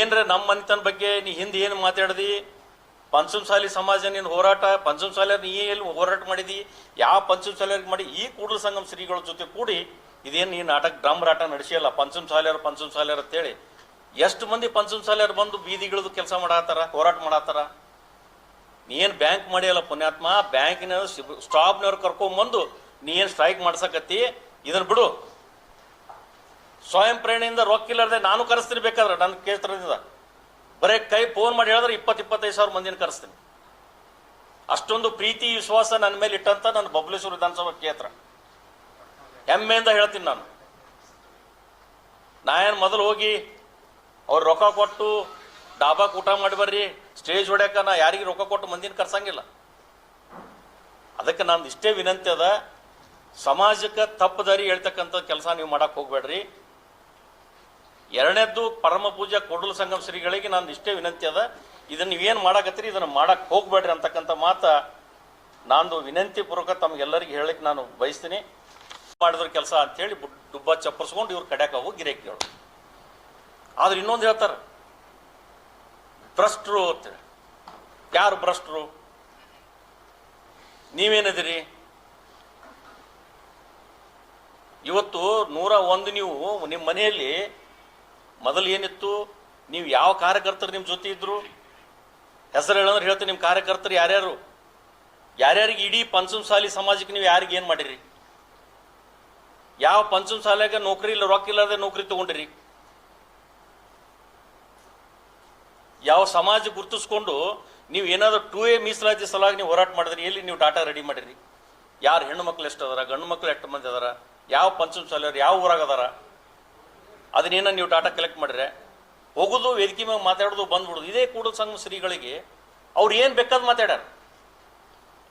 ಏನ್ರ ನಮ್ಮ ಮನೆತನ ಬಗ್ಗೆ ನೀ ಹಿಂದೆ ಏನು ಮಾತಾಡ್ದಿ? ಪಂಚಮಸಾಲಿ ಸಮಾಜ ನಿನ್ನ ಹೋರಾಟ ಪಂಚಮಸಾಲಿ ನೀ ಎಲ್ಲಿ ಹೋರಾಟ ಮಾಡಿದಿ? ಯಾವ ಪಂಚಮಸಾಲಿಯರಿಗೆ ಮಾಡಿ ಈ ಕೂಡಲ ಸಂಗಮ ಶ್ರೀಗಳ ಜೊತೆ ಕೂಡಿ ಇದೇನು ಈ ನಾಟಕ ಡ್ರಾಮರಾಟ ನಡೆಸಿಯಲ್ಲ? ಪಂಚಮಸಾಲಿಯರು ಅಂತ ಅಂತೇಳಿ. ಎಷ್ಟು ಮಂದಿ ಪಂಚಮಸಾಲಿಯರು ಬಂದು ಬೀದಿಗಿಳಿದು ಕೆಲಸ ಮಾಡತ್ತಾರ, ಹೋರಾಟ ಮಾಡತ್ತಾರ? ನೀ ಏನು ಬ್ಯಾಂಕ್ ಮಾಡಿಯಲ್ಲ ಪುಣ್ಯಾತ್ಮ? ಬ್ಯಾಂಕಿನ ಸ್ಟಾಫ್ನವ್ರು ಕರ್ಕೊಂಬಂದು ನೀ ಏನು ಸ್ಟ್ರೈಕ್ ಮಾಡ್ಸಕತ್ತಿ? ಇದನ್ನ ಬಿಡು. ಸ್ವಯಂ ಪ್ರೇರಣೆಯಿಂದ ರೊಕ್ಕ ಇಲ್ಲದೆ ನಾನು ಕರೆಸ್ತೀನಿ ಬೇಕಾದ್ರೆ, ನನ್ನ ಕ್ಷೇತ್ರದಿಂದ ಬರೇ ಕೈ ಫೋನ್ ಮಾಡಿ ಹೇಳಿದ್ರೆ ಇಪ್ಪತ್ತು, ಇಪ್ಪತ್ತೈದು ಸಾವಿರ ಮಂದಿನ ಕರೆಸ್ತೀನಿ. ಅಷ್ಟೊಂದು ಪ್ರೀತಿ, ವಿಶ್ವಾಸ ನನ್ನ ಮೇಲೆ ಇಟ್ಟಂತ ನನ್ನ ಬಬಲೇಶ್ವರ ವಿಧಾನಸಭಾ ಕ್ಷೇತ್ರ. ಹೆಮ್ಮೆಯಿಂದ ಹೇಳ್ತೀನಿ ನಾನು. ನಾ ಏನು ಮೊದಲು ಹೋಗಿ ಅವ್ರು ರೊಕ್ಕ ಕೊಟ್ಟು ಡಾಬಾಕ್ ಊಟ ಮಾಡಿ ಬರ್ರಿ ಸ್ಟೇಜ್ ಹೊಡ್ಯಾಕ ನಾ ಯಾರಿಗೆ ರೊಕ್ಕ ಕೊಟ್ಟು ಮಂದಿನ ಕರ್ಸಂಗಿಲ್ಲ. ಅದಕ್ಕೆ ನಂದು ಇಷ್ಟೇ ವಿನಂತಿ ಅದ, ಸಮಾಜಕ್ಕೆ ತಪ್ಪು ದಾರಿ ಹೇಳ್ತಕ್ಕಂಥ ಕೆಲಸ ನೀವು ಮಾಡಕ್ಕೆ ಹೋಗ್ಬೇಡ್ರಿ. ಎರಡನೇದ್ದು ಪರಮ ಪೂಜಾ ಕೊಡಲು ಸಂಗಮ ಶ್ರೀಗಳಿಗೆ ನಾನು ಇಷ್ಟೇ ವಿನಂತಿ ಅದ. ಇದನ್ನ ನೀವೇನು ಮಾಡಕತ್ತೀರಿ, ಇದನ್ನ ಮಾಡಕ್ಕೆ ಹೋಗ್ಬೇಡ್ರಿ ಅಂತಕ್ಕಂಥ ಮಾತ ನಾನು ವಿನಂತಿ ಪೂರ್ವಕ ತಮ್ಗೆಲ್ಲರಿಗೆ ಹೇಳಕ್ಕೆ ನಾನು ಬಯಸ್ತೀನಿ. ಮಾಡಿದ್ರ ಕೆಲಸ ಹೇಳಿ ಡುಬ್ಬ ಚಪ್ಪರ್ಸ್ಕೊಂಡು ಇವ್ರು ಕಡ್ಯಾಕ ಹೋಗಿ ಗಿರೇಕ್ ಹೇಳು ಆದ್ರೆ ಇನ್ನೊಂದು ಹೇಳ್ತಾರೆ, ಭ್ರಷ್ಟರು ಅಂತೇಳಿ ಯಾರು ಭ್ರಷ್ಟರು? ನೀವೇನದಿರಿ ಇವತ್ತು ನೂರ ಒಂದು ನೀವು ನಿಮ್ಮ ಮನೆಯಲ್ಲಿ ಮೊದಲು ಏನಿತ್ತು? ನೀವು ಯಾವ ಕಾರ್ಯಕರ್ತರು ನಿಮ್ಮ ಜೊತೆ ಇದ್ರು? ಹೆಸರು ಹೇಳಂದ್ರೆ ಹೇಳ್ತೀನಿ, ನಿಮ್ಮ ಕಾರ್ಯಕರ್ತರು ಯಾರ್ಯಾರು? ಯಾರ್ಯಾರಿಗೆ ಇಡೀ ಪಂಚಮ ಸಾಲಿ ಸಮಾಜಕ್ಕೆ ನೀವು ಯಾರಿಗೆ ಏನು ಮಾಡಿರಿ? ಯಾವ ಪಂಚಮಸಾಲಿಯಾಗ ನೌಕರಿ ಇಲ್ಲ, ರೊಕ್ಕ ಇಲ್ಲದೆ ನೌಕರಿ ತಗೊಂಡಿರಿ? ಯಾವ ಸಮಾಜ ಗುರುತಿಸ್ಕೊಂಡು ನೀವು ಏನಾದರೂ ಟೂ ಎ ಮೀಸಲಾತಿ ಸಲುವಾಗಿ ನೀವು ಹೋರಾಟ ಮಾಡಿದ್ರಿ, ಎಲ್ಲಿ ನೀವು ಡಾಟಾ ರೆಡಿ ಮಾಡಿರಿ? ಯಾರು ಹೆಣ್ಣು ಮಕ್ಳು ಎಷ್ಟು ಅದಾರ, ಗಂಡು ಮಕ್ಳು ಎಷ್ಟು ಮಂದಿ ಅದಾರ, ಯಾವ ಪಂಚಮ ಪಂಚಮಸಾಲಿಯರು ಯಾವ ಊರಾಗ ಅದಾರ? ಅದನ್ನೇನ ನೀವು ಡಾಟಾ ಕಲೆಕ್ಟ್ ಮಾಡಿದ್ರೆ, ಹೋಗೋದು, ವೇದಿಕೆ ಮೇಲೆ ಮಾತಾಡೋದು, ಬಂದ್ಬಿಡೋದು, ಇದೇ ಕೂಡಲ ಸಂಘ ಶ್ರೀಗಳಿಗೆ ಅವ್ರು ಏನು ಬೇಕಾದ್ ಮಾತಾಡ್ಯಾರ.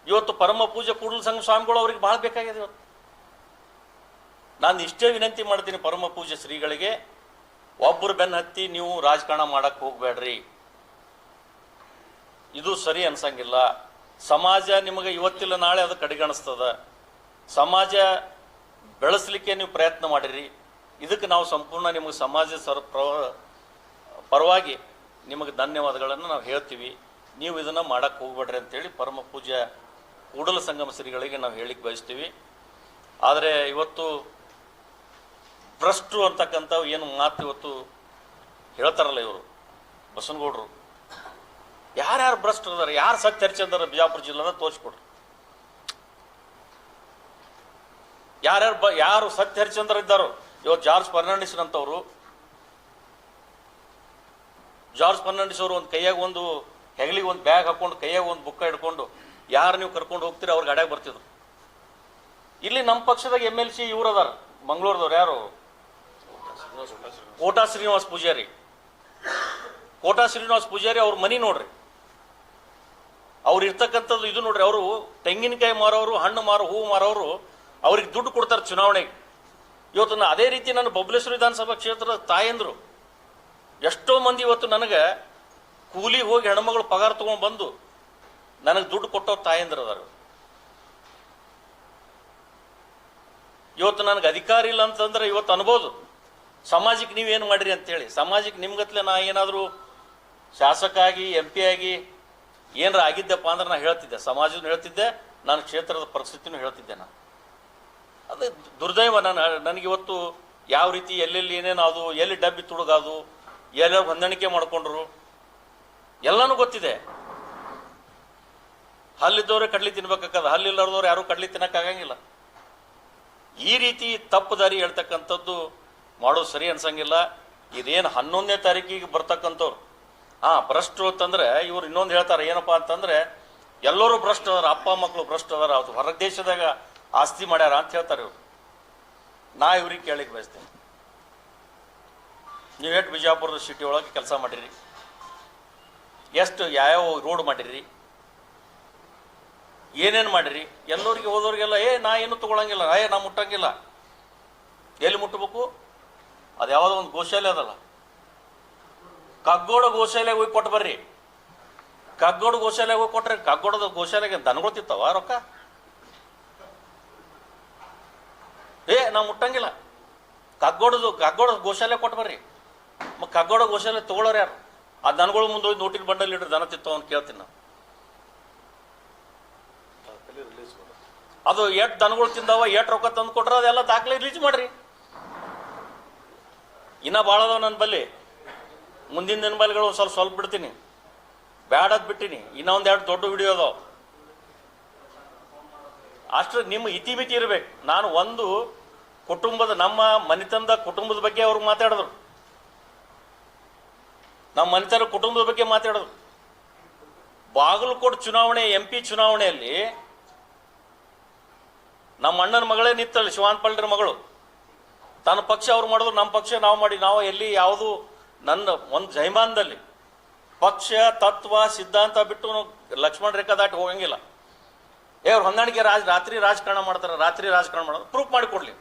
ಇವತ್ತು ಪರಮ ಪೂಜೆ ಕೂಡಲ ಸಂಘ ಸ್ವಾಮಿಗಳು ಅವ್ರಿಗೆ ಭಾಳ ಬೇಕಾಗಿದೆ ಇವತ್ತು. ನಾನು ಇಷ್ಟೇ ವಿನಂತಿ ಮಾಡ್ತೀನಿ ಪರಮ ಪೂಜೆ ಶ್ರೀಗಳಿಗೆ ಒಬ್ಬರು ಬೆನ್ನ ಹತ್ತಿ ನೀವು ರಾಜಕಾರಣ ಮಾಡಕ್ಕೆ ಹೋಗ್ಬೇಡ್ರಿ ಇದು ಸರಿ ಅನ್ಸಂಗಿಲ್ಲ. ಸಮಾಜ ನಿಮಗೆ ಇವತ್ತಿಲ್ಲ, ನಾಳೆ ಅದು ಕಡೆಗಣಿಸ್ತದ. ಸಮಾಜ ಬೆಳೆಸಲಿಕ್ಕೆ ನೀವು ಪ್ರಯತ್ನ ಮಾಡಿರಿ. ಇದಕ್ಕೆ ನಾವು ಸಂಪೂರ್ಣ ನಿಮಗೆ ಸಮಾಜ ಸರ್ ಪ್ರ- ಪರವಾಗಿ ನಿಮಗೆ ಧನ್ಯವಾದಗಳನ್ನು ನಾವು ಹೇಳ್ತೀವಿ. ನೀವು ಇದನ್ನು ಮಾಡಕ್ಕೆ ಹೋಗ್ಬೇಡ್ರಿ ಅಂತೇಳಿ ಪರಮ ಪೂಜ್ಯ ಕೂಡಲ ಸಂಗಮ ಶ್ರೀಗಳಿಗೆ ನಾವು ಹೇಳಿಕ್ಕೆ ಬಯಸ್ತೀವಿ. ಆದರೆ ಇವತ್ತು ಭ್ರಷ್ಟರು ಅಂತಕ್ಕಂಥ ಏನು ಮಾತು ಇವತ್ತು ಹೇಳ್ತಾರಲ್ಲ ಇವರು ಬಸನಗೌಡರು ಯಾರ್ಯಾರು ಭ್ರಷ್ಟರು ಅದಾರೆ ಯಾರು ಸತ್ಯ ಹರಿಚಂದ್ರ ಬಿಜಾಪುರ ಜಿಲ್ಲೆನ ತೋರಿಸ್ಕೊಡ್ರಿ. ಯಾರ್ಯಾರು ಬ, ಯಾರು ಸತ್ಯ ಹರಿಚಂದ್ರ ಇದ್ದಾರೋ ಇವತ್ತು ಜಾರ್ಜ್ ಫರ್ನಾಂಡಿಸ್ ಅಂತವರು ಜಾರ್ಜ್ ಫರ್ನಾಂಡಿಸ್ ಅವರು ಒಂದು ಕೈಯಾಗ ಒಂದು ಹೆಗಲಿಗೆ ಒಂದು ಬ್ಯಾಗ್ ಹಾಕೊಂಡು, ಕೈಯಾಗ ಒಂದು ಬುಕ್ಕ ಹಿಡ್ಕೊಂಡು, ಯಾರು ನೀವು ಕರ್ಕೊಂಡು ಹೋಗ್ತೀರಿ, ಅವ್ರ ಗಾಡ್ಯಾಗ ಬರ್ತಿದ್ರು. ಇಲ್ಲಿ ನಮ್ಮ ಪಕ್ಷದಾಗ ಎಂ ಎಲ್ ಸಿ ಇವ್ರು ಅದಾರ ಮಂಗಳೂರದವ್ರು ಯಾರು? ಕೋಟಾ ಶ್ರೀನಿವಾಸ್ ಪೂಜಾರಿ. ಕೋಟಾ ಶ್ರೀನಿವಾಸ್ ಪೂಜಾರಿ ಅವ್ರ ಮನಿ ನೋಡ್ರಿ. ಅವ್ರು ಇರ್ತಕ್ಕಂಥದ್ದು ಇದು ನೋಡ್ರಿ, ಅವರು ತೆಂಗಿನಕಾಯಿ ಮಾರೋರು, ಹಣ್ಣು ಮಾರೋ, ಹೂವು ಮಾರೋರು, ಅವ್ರಿಗೆ ದುಡ್ಡು ಕೊಡ್ತಾರೆ ಚುನಾವಣೆಗೆ. ಇವತ್ತು ನಾನು ಅದೇ ರೀತಿ ನಾನು ಬಬ್ಲೇಶ್ವರ ವಿಧಾನಸಭಾ ಕ್ಷೇತ್ರದ ತಾಯಂದ್ರು. ಎಷ್ಟೋ ಮಂದಿ ಇವತ್ತು ನನಗೆ ಕೂಲಿ ಹೋಗಿ ಹೆಣ್ಮಗಳು ಪಗಾರ ತಗೊಂಡು ಬಂದು ನನಗೆ ದುಡ್ಡು ಕೊಟ್ಟೋ ತಾಯಂದ್ರು ಅದಾರ ಇವತ್ತು ನನಗೆ ಅಧಿಕಾರ ಇಲ್ಲ ಅಂತಂದ್ರೆ ಇವತ್ತು ಅನ್ಬೋದು. ಸಮಾಜಕ್ಕೆ ನೀವೇನು ಮಾಡಿರಿ ಅಂತೇಳಿ. ಸಮಾಜಕ್ಕೆ ನಿಮ್ಗತ್ಲೆ ನಾ ಏನಾದರೂ ಶಾಸಕ ಆಗಿ ಎಂ ಪಿ ಆಗಿ ಏನಾರ ಆಗಿದ್ದಪ್ಪ ಅಂದ್ರೆ ನಾ ಹೇಳ್ತಿದ್ದೆ. ಸಮಾಜನೂ ಹೇಳ್ತಿದ್ದೆ, ನಾನು ಕ್ಷೇತ್ರದ ಪರಿಸ್ಥಿತಿನೂ ಹೇಳ್ತಿದ್ದೆ ನಾನು. ಅದು ದುರ್ದೈವ. ನಾನು ನನಗೆ ಇವತ್ತು ಯಾವ ರೀತಿ ಎಲ್ಲೆಲ್ಲಿ ಏನೇನು ಅದು ಎಲ್ಲಿ ಡಬ್ಬಿ ತುಡುಗಾದು ಎಲ್ಲ ಹೊಂದಾಣಿಕೆ ಮಾಡಿಕೊಂಡ್ರು. ಎಲ್ಲನೂ ಗೊತ್ತಿದೆ. ಹಲ್ಲಿದ್ದವ್ರೆ ಕಡ್ಲಿ ತಿನ್ಬೇಕಾಗದ ಹಲ್ಲಿಲ್ಲದವ್ರು ಯಾರು ಕಡ್ಲಿ ತಿನ್ನಕ್ಕಾಗಂಗಿಲ್ಲ. ಈ ರೀತಿ ತಪ್ಪು ದಾರಿ ಹೇಳ್ತಕ್ಕಂಥದ್ದು ಮಾಡೋದು ಸರಿ ಅನ್ಸಂಗಿಲ್ಲ. ಇದೇನು ಹನ್ನೊಂದನೇ ತಾರೀಕಿಗೆ ಬರ್ತಕ್ಕಂಥವ್ರು. ಹಾ ಭ್ರಷ್ಟರು ಅಂತಂದ್ರೆ ಇವ್ರು ಇನ್ನೊಂದು ಹೇಳ್ತಾರೆ, ಏನಪ್ಪಾ ಅಂತಂದ್ರೆ ಎಲ್ಲರೂ ಭ್ರಷ್ಟ ಅದಾರ, ಅಪ್ಪ ಮಕ್ಕಳು ಭ್ರಷ್ಟ ಅದಾರ. ಅದು ಹೊರ ದೇಶದಾಗ ಆಸ್ತಿ ಮಾಡ್ಯಾರ ಅಂತ ಹೇಳ್ತಾರೆ ಇವ್ರು. ನಾ ಇವ್ರಿಗೆ ಕೇಳಿಕ್ ಬಯಸ್ತೇನೆ. ನೀವು ಎಷ್ಟು ಬಿಜಾಪುರದ ಸಿಟಿ ಒಳಗೆ ಕೆಲಸ ಮಾಡಿರಿ? ಎಷ್ಟು ಯಾವ್ಯಾವ ರೋಡ್ ಮಾಡಿರಿ? ಏನೇನು ಮಾಡಿರಿ? ಎಲ್ಲರಿಗೆ ಹೋದವ್ರಿಗೆಲ್ಲ ಏ, ನಾ ಏನು ತೊಗೊಳಂಗಿಲ್ಲ, ಏ, ನಾ ಮುಟ್ಟಂಗಿಲ್ಲ. ಎಲ್ಲಿ ಮುಟ್ಟಬೇಕು ಅದು ಯಾವುದೋ ಒಂದು ಗೋಶಾಲೆ ಅದಲ್ಲ. ಕಗ್ಗೋಡ ಗೋಶಾಲೆಗೆ ಹೋಗಿ ಕೊಟ್ಟು ಬರ್ರಿ. ಕಗ್ಗೋಡ ಗೋಶಾಲೆಗೆ ಹೋಗಿ ಕೊಟ್ಟರೆ ಕಗ್ಗೋಡದ ಗೋಶಾಲೆಗೆ ದನಗಳು ತಿಂತಾವ ರೊಕ್ಕ? ಏ, ನಾವು ಮುಟ್ಟಂಗಿಲ್ಲ. ಕಗ್ಗೋಡದು ಕಗ್ಗೋಡ ಗೋಶಾಲೆ ಕೊಟ್ಟು ಬರ್ರಿ. ಮ, ಕಗ್ಗೋಡ ಗೋಶಾಲೆ ತಗೊಳ್ಳೋರು ಯಾರು? ಆ ದನಗಳು ಮುಂದೆ ಹೋಗಿ ನೋಟಿನ ಬಂಡಲ್ ಇಡ್ರಿ, ದನ ತಿತ್ತು ಅಂತ ಕೇಳ್ತೀನಿ ನಾವು ಅದು ಎಷ್ಟು ದನಗಳು ತಿಂದವ, ಎಷ್ಟು ರೊಕ್ಕ ತಂದು ಕೊಟ್ರ ಅದೆಲ್ಲ ದಾಖಲೆ ರಿಲೀಸ್ ಮಾಡ್ರಿ. ಇನ್ನ ಭಾಳ ಅದಾವ ನನ್ನ ಬಲ್ಲಿ. ಮುಂದಿನ ದಿನ ಬಲ್ಲಿಗಳು ಸ್ವಲ್ಪ ಸ್ವಲ್ಪ ಬಿಡ್ತೀನಿ. ಬ್ಯಾಡದ್ ಬಿಟ್ಟಿನಿ. ಇನ್ನೊಂದು ಎರಡು ದೊಡ್ಡ ವಿಡಿಯೋ ಅದಾವ. ಅಷ್ಟು ನಿಮ್ಮ ಇತಿಮಿತಿ ಇರಬೇಕು. ನಾನು ಒಂದು ಕುಟುಂಬದ, ನಮ್ಮ ಮನೆತನದ ಕುಟುಂಬದ ಬಗ್ಗೆ ಅವ್ರು ಮಾತಾಡಿದ್ರು. ನಮ್ಮ ಮನೆತನ ಕುಟುಂಬದ ಬಗ್ಗೆ ಮಾತಾಡಿದ್ರು. ಬಾಗಲಕೋಟ್ ಚುನಾವಣೆ, ಎಂ ಪಿ ಚುನಾವಣೆಯಲ್ಲಿ ನಮ್ಮ ಅಣ್ಣನ ಮಗಳೇ ನಿತ್ತಳು ಶಿವಾನ್ ಪಲ್ಡ್ರ ಮಗಳು. ತನ್ನ ಪಕ್ಷ ಅವ್ರು ಮಾಡಿದ್ರು, ನಮ್ಮ ಪಕ್ಷ ನಾವು ಮಾಡಿ ನಾವು ಎಲ್ಲಿ ಯಾವುದು ನನ್ನ ಒಂದು ಜೈಮಾನದಲ್ಲಿ ಪಕ್ಷ, ತತ್ವ, ಸಿದ್ಧಾಂತ ಬಿಟ್ಟು ಲಕ್ಷ್ಮಣ ರೇಖಾ ದಾಟಿ ಹೋಗಂಗಿಲ್ಲ. ಏ, ಅವ್ರು ಹೊಂದಾಣಿಕೆ ರಾಜ ರಾತ್ರಿ ರಾಜಕಾರಣ ಮಾಡ್ತಾರೆ, ರಾತ್ರಿ ರಾಜಕಾರಣ ಮಾಡೋದು. ಪ್ರೂಫ್ ಮಾಡಿ ಕೊಡ್ಲಿ.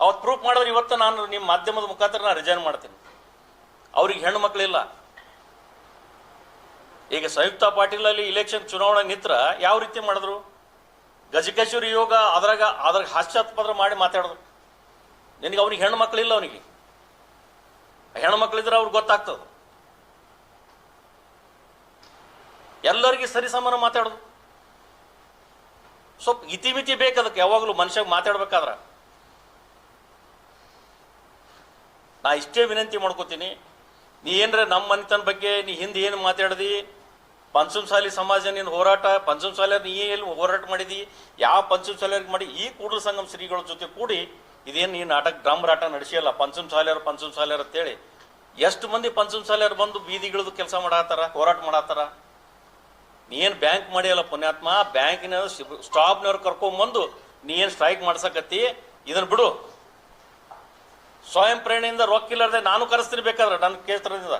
ಅವತ್ತು ಪ್ರೂಫ್ ಮಾಡಿದ್ರೆ ಇವತ್ತು ನಾನು ನಿಮ್ಮ ಮಾಧ್ಯಮದ ಮುಖಾಂತರ ನಾನು ರಿಜೈನ್ ಮಾಡ್ತೀನಿ. ಅವ್ರಿಗೆ ಹೆಣ್ಣು ಮಕ್ಕಳಿಲ್ಲ ಈಗ ಸಂಯುಕ್ತ ಪಾಟೀಲಲ್ಲಿ ಇಲೆಕ್ಷನ್ ಚುನಾವಣೆ ನಿತ್ರ ಯಾವ ರೀತಿ ಮಾಡಿದ್ರು? ಗಜಕೇಶ್ವರಿ ಯೋಗ ಅದ್ರಾಗ ಅದ್ರಾಗ ಹಾಸ್ಯಾತ್ಪದ್ರ ಮಾಡಿ ಮಾತಾಡಿದ್ರು. ನಿನಗೆ ಅವ್ನಿಗೆ ಹೆಣ್ಣು ಮಕ್ಕಳಿಲ್ಲ ಅವನಿಗೆ. ಹೆಣ್ಣು ಮಕ್ಕಳಿದ್ರೆ ಅವ್ರಿಗೆ ಗೊತ್ತಾಗ್ತದೆ. ಎಲ್ಲರಿಗೆ ಸರಿ ಸಮಾನ ಮಾತಾಡೋದು. ಸ್ವಲ್ಪ ಇತಿಮಿತಿ ಬೇಕು ಅದಕ್ಕೆ ಯಾವಾಗಲೂ ಮನುಷ್ಯ ಮಾತಾಡ್ಬೇಕಾದ್ರೆ. ನಾ ಇಷ್ಟೇ ವಿನಂತಿ ಮಾಡ್ಕೋತೀನಿ, ನೀ ಏನ್ರ ನಮ್ಮ ಮನೆತನ ಬಗ್ಗೆ ನೀ ಹಿಂದೆ ಏನು ಮಾತಾಡ್ದಿ? ಪಂಚಮಸಾಲಿ ಸಮಾಜ ನೀನು ಹೋರಾಟ ಪಂಚಮಸಾಲಿ ನೀ ಎಲ್ಲಿ ಹೋರಾಟ ಮಾಡಿದಿ? ಯಾವ ಪಂಚಮಸಾಲಿಯರಿಗೆ ಮಾಡಿ? ಈ ಕೂಡಲ ಸಂಗಮ ಶ್ರೀಗಳ ಜೊತೆ ಕೂಡಿ ಇದೇನು ಈ ನಾಟಕ ಡ್ರಾಮರಾಟ ನಡೆಸಿಯಲ್ಲ? ಪಂಚಮಸಾಲಿಯರು ಅಂತ ಅಂತೇಳಿ ಎಷ್ಟು ಮಂದಿ ಪಂಚಮಸಾಲಿಯರು ಬಂದು ಬೀದಿಗಿಳಿದು ಕೆಲಸ ಮಾಡತ್ತಾರ, ಹೋರಾಟ ಮಾಡತ್ತಾರ? ನೀ ಏನು ಬ್ಯಾಂಕ್ ಮಾಡಿಯಲ್ಲ ಪುಣ್ಯಾತ್ಮ, ಬ್ಯಾಂಕಿನ ಸ್ಟಾಪ್ನವ್ರು ಕರ್ಕೊಂಬಂದು ನೀ ಏನು ಸ್ಟ್ರೈಕ್ ಮಾಡ್ಸಕತ್ತಿ. ಇದನ್ನು ಬಿಡು. ಸ್ವಯಂ ಪ್ರೇರಣೆಯಿಂದ ರೊಕ್ಕ ನಾನು ಕರೆಸ್ತೀನಿ ಬೇಕಾದ್ರೆ, ನನ್ನ ಕ್ಷೇತ್ರದಿಂದ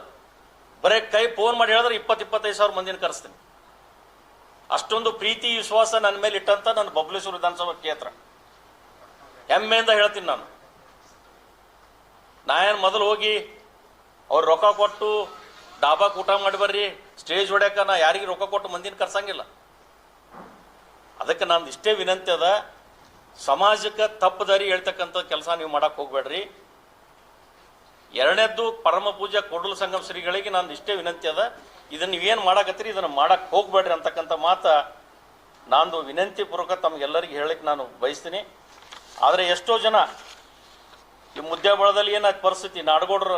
ಬರೀ ಕೈ ಫೋನ್ ಮಾಡಿ ಹೇಳಿದ್ರೆ ಇಪ್ಪತ್ತು, ಇಪ್ಪತ್ತೈದು ಸಾವಿರ ಮಂದಿನ ಕರೆಸ್ತೀನಿ. ಅಷ್ಟೊಂದು ಪ್ರೀತಿ, ವಿಶ್ವಾಸ ನನ್ನ ಮೇಲೆ ಇಟ್ಟಂತ ನನ್ನ ಬಬ್ಲೇಶ್ವರ ವಿಧಾನಸಭಾ ಕ್ಷೇತ್ರ. ಹೆಮ್ಮೆಯಿಂದ ಹೇಳ್ತೀನಿ ನಾನು. ನಾ ಏನು ಮೊದಲು ಹೋಗಿ ಅವ್ರು ರೊಕ್ಕ ಕೊಟ್ಟು ಡಾಬಾಕ್ ಊಟ ಮಾಡಿ ಬರ್ರಿ. ಸ್ಟೇಜ್ ಹೊಡ್ಯಾಕ ನಾ ಯಾರಿಗೆ ರೊಕ್ಕ ಕೊಟ್ಟು ಮಂದಿನ ಕರ್ಸಂಗಿಲ್ಲ. ಅದಕ್ಕೆ ನಂದು ಇಷ್ಟೇ ವಿನಂತಿ ಅದ, ಸಮಾಜಕ್ಕೆ ತಪ್ಪು ದಾರಿ ಹೇಳ್ತಕ್ಕಂಥ ಕೆಲಸ ನೀವು ಮಾಡಕ್ಕೆ ಹೋಗ್ಬೇಡ್ರಿ. ಎರಡನೇದ್ದು ಪರಮ ಪೂಜಾ ಕೊಡಲು ಸಂಗಮ ಶ್ರೀಗಳಿಗೆ ನಂದು ಇಷ್ಟೇ ವಿನಂತಿ ಅದ, ಇದನ್ನ ನೀವೇನು ಮಾಡಕತ್ತೀರಿ, ಇದನ್ನು ಮಾಡಕ್ಕೆ ಹೋಗ್ಬೇಡ್ರಿ ಅಂತಕ್ಕಂಥ ಮಾತ ನಂದು ವಿನಂತಿ ಪೂರ್ವಕ ತಮಗೆಲ್ಲರಿಗೆ ಹೇಳಕ್ಕೆ ನಾನು ಬಯಸ್ತೀನಿ. ಆದರೆ ಎಷ್ಟೋ ಜನ ಈ ಮುದ್ದೆ ಬಳದಲ್ಲಿ ಏನಾಯ್ತು ಪರಿಸ್ಥಿತಿ, ನಾಡಗೌಡ್ರ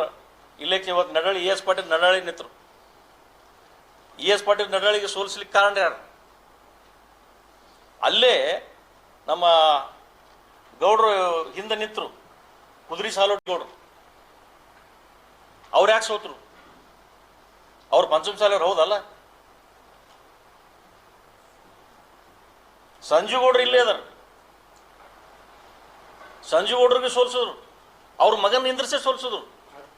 ಇಲ್ಲೇ ಇವತ್ತು ನಡಳಿ ಎಸ್ ಪಾಟೀಲ್ ನಡಳಿ ನಿಂತರು. ಇ ಎಸ್ ಪಾಟೀಲ್ ನಡಳಿಗೆ ಸೋಲಿಸ್ಲಿಕ್ಕೆ ಕಾರಣ ಯಾರು? ಅಲ್ಲೇ ನಮ್ಮ ಗೌಡ್ರು ಹಿಂದೆ ನಿಂತರು, ಕುದುರಿ ಸಾಲೋಟ್ ಗೌಡ್ರು. ಅವ್ರು ಯಾಕೆ ಸೋತರು? ಅವ್ರು ಪಂಚಮ ಸಾಲವ್ರು ಹೌದಲ್ಲ? ಸಂಜು ಗೌಡ್ರು ಇಲ್ಲೇ ಅದಾರ ಸಂಜು ಗೌಡ್ರಿಗೆ ಸೋಲ್ಸಿದ್ರು. ಅವ್ರ ಮಗನ ನಿಂದ್ರಿಸೇ ಸೋಲ್ಸಿದ್ರು.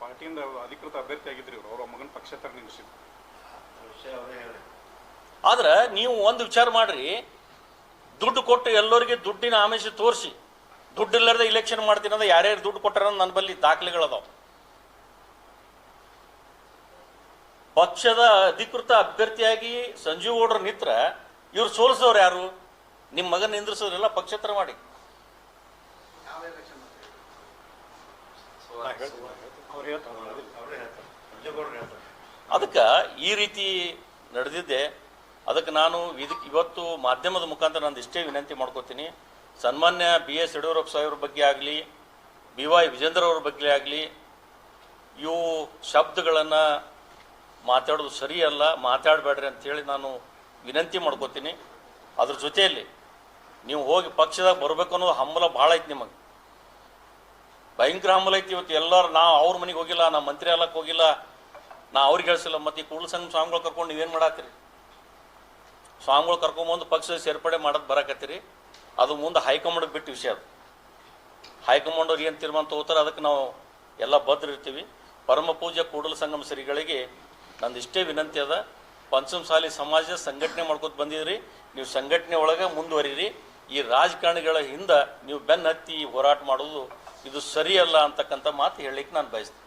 ಪಾರ್ಟಿಯಿಂದ ಅಧಿಕೃತ ಅಭ್ಯರ್ಥಿ ಆಗಿದ್ರು ಅವ್ರ ಮಗನ ಪಕ್ಷೇತರ ನಿಲ್ಲಿಸಿದ್ರು ಆದ್ರೆ ನೀವು ಒಂದು ವಿಚಾರ ಮಾಡ್ರಿ ದುಡ್ಡು ಕೊಟ್ಟು ಎಲ್ಲರಿಗೆ ದುಡ್ಡಿನ ಆಮಿಷ ತೋರಿಸಿ ದುಡ್ಡು ಇಲ್ಲದೆ ಇಲೆಕ್ಷನ್ ಮಾಡ್ತೀನಿ ಅಂದ್ರೆ ಯಾರ್ಯಾರು ದುಡ್ಡು ಕೊಟ್ಟಾರ ನನ್ನ ಬಲ್ಲಿ ದಾಖಲೆಗಳದಾವ. ಪಕ್ಷದ ಅಧಿಕೃತ ಅಭ್ಯರ್ಥಿಯಾಗಿ ಸಂಜೀವ್ ಗೌಡ್ರ ನಿತ್ರ ಇವ್ರು ಸೋಲಿಸೋರು ಯಾರು? ನಿಮ್ಮ ಮಗನ ನಿಂದ್ರಿಸೋರೆಲ್ಲ ಪಕ್ಷೇತರ ಮಾಡಿ. ಅವ್ರು ಹೇಳ್ತಾರೆ. ಅದಕ್ಕೆ ಈ ರೀತಿ ನಡೆದಿದ್ದೆ. ಅದಕ್ಕೆ ನಾನು ಇದಕ್ಕೆ ಇವತ್ತು ಮಾಧ್ಯಮದ ಮುಖಾಂತರ ನಂದು ಇಷ್ಟೇ ವಿನಂತಿ ಮಾಡ್ಕೋತೀನಿ. ಸನ್ಮಾನ್ಯ ಬಿ ಎಸ್ ಯಡಿಯೂರಪ್ಪ ಸಾಹೇಬ್ರ ಬಗ್ಗೆ ಆಗಲಿ, ಬಿ ವೈ ವಿಜೇಂದ್ರ ಅವ್ರ ಬಗ್ಗೆ ಆಗಲಿ, ಇವು ಶಬ್ದಗಳನ್ನು ಮಾತಾಡೋದು ಸರಿಯಲ್ಲ ಮಾತಾಡಬೇಡ್ರಿ ಅಂಥೇಳಿ ನಾನು ವಿನಂತಿ ಮಾಡ್ಕೋತೀನಿ. ಅದ್ರ ಜೊತೆಯಲ್ಲಿ ನೀವು ಹೋಗಿ ಪಕ್ಷದಾಗ ಬರಬೇಕು ಅನ್ನೋದು ಹಂಬಲ ಭಾಳ ಐತಿ ನಿಮಗೆ. ಭಯಂಕರ ಹಂಬಲ ಐತಿ ಇವತ್ತು ಎಲ್ಲರೂ ನಾವು ಅವ್ರ ಮನೆಗೆ ಹೋಗಿಲ್ಲ, ನಾ ಮಂತ್ರಿ ಅಲ್ಲಕ್ಕೆ ಹೋಗಿಲ್ಲ ನಾ ಅವ್ರಿಗೆ ಹೇಳಿಸಿಲ್ಲ, ಮತ್ತೆ ಈ ಕೂಡಲ ಸಂಘ ಸ್ವಾಮಿಗಳು ಕರ್ಕೊಂಡು ನೀವೇನು ಮಾಡತ್ತೀರಿ? ಸ್ವಾಮಿಗಳು ಕರ್ಕೊಂಬಂದು ಪಕ್ಷ ಸೇರ್ಪಡೆ ಮಾಡೋದು ಬರಕತ್ತೀರಿ. ಅದು ಮುಂದೆ ಹೈಕಮಾಂಡ್ ಬಿಟ್ಟು ವಿಷಯ ಅದು. ಹೈಕಮಾಂಡ್ ಅವ್ರು ಏನು ತೀರ್ಮಾನ ತಗೋತಾರೆ ಅದಕ್ಕೆ ನಾವು ಎಲ್ಲ ಬದ್ಧ ಇರ್ತೀವಿ. ಪರಮ ಪೂಜೆ ಕೂಡಲ ಸಂಗಮ ಶ್ರೀಗಳಿಗೆ ನಂದು ಇಷ್ಟೇ ವಿನಂತಿ ಅದ. ಪಂಚಮಸಾಲಿ ಸಮಾಜ ಸಂಘಟನೆ ಮಾಡ್ಕೊತ ಬಂದಿದ್ರಿ. ನೀವು ಸಂಘಟನೆ ಒಳಗೆ ಮುಂದುವರಿರಿ. ಈ ರಾಜಕಾರಣಿಗಳ ಹಿಂದೆ ನೀವು ಬೆನ್ನ ಹತ್ತಿ ಹೋರಾಟ ಮಾಡೋದು ಇದು ಸರಿಯಲ್ಲ ಅಂತಕ್ಕಂಥ ಮಾತು ಹೇಳಲಿಕ್ಕೆ ನಾನು ಬಯಸ್ತೀನಿ.